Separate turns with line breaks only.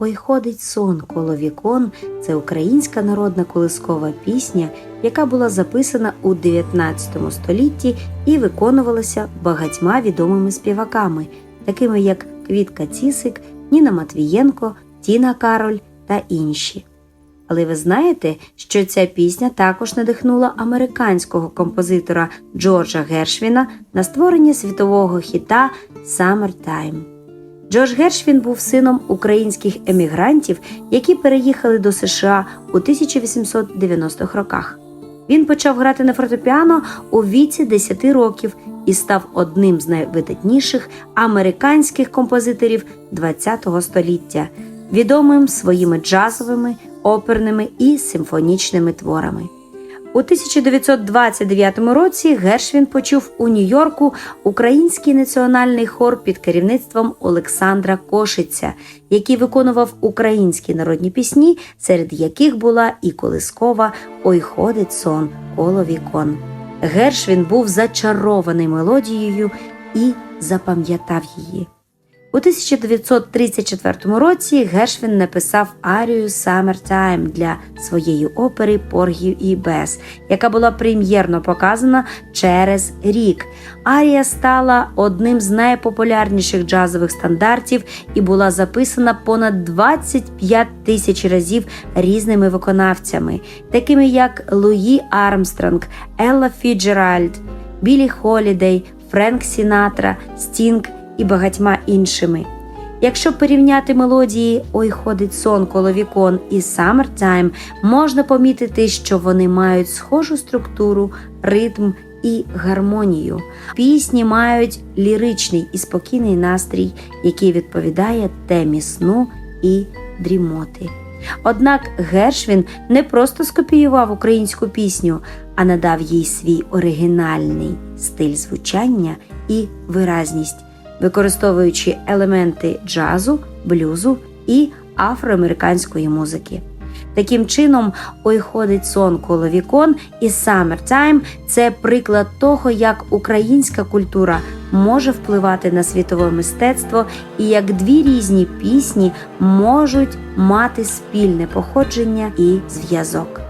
Ой ходить сон коло вікон це українська народна колискова пісня, яка була записана у 19 столітті і виконувалася багатьма відомими співаками, такими як Квітка Цісик, Ніна Матвієнко, Тіна Кароль та інші. Але ви знаєте, що ця пісня також надихнула американського композитора Джорджа Гершвіна на створення світового хіта «Summertime». Джордж Гершвін був сином українських емігрантів, які переїхали до США у 1890-х роках. Він почав грати на фортепіано у віці 10 років і став одним з найвидатніших американських композиторів ХХ століття, відомим своїми джазовими, оперними і симфонічними творами. У 1929 році Гершвін почув у Нью-Йорку український національний хор під керівництвом Олександра Кошиця, який виконував українські народні пісні, серед яких була і колискова Ой ходить сон коло вікон. Гершвін був зачарований мелодією і запам'ятав її. У 1934 році Гершвін написав арію «Summertime» для своєї опери Поргів і Бес, яка була прем'єрно показана через рік. Арія стала одним з найпопулярніших джазових стандартів і була записана понад 25 тисяч разів різними виконавцями, такими як Луї Армстронг, Елла Фіджеральд, Білі Холідей, Френк Сінатра, Стінг і багатьма іншими. Якщо порівняти мелодії Ой ходить сон коло вікон і Summertime, можна помітити, що вони мають схожу структуру, ритм і гармонію. Пісні мають ліричний і спокійний настрій, який відповідає темі сну і дрімоти. Однак Гершвін не просто скопіював українську пісню, а надав їй свій оригінальний стиль звучання і виразність використовуючи елементи джазу, блюзу і афроамериканської музики. Таким чином, ой ходить сон коло вікон і Summertime – це приклад того, як українська культура може впливати на світове мистецтво і як дві різні пісні можуть мати спільне походження і зв'язок.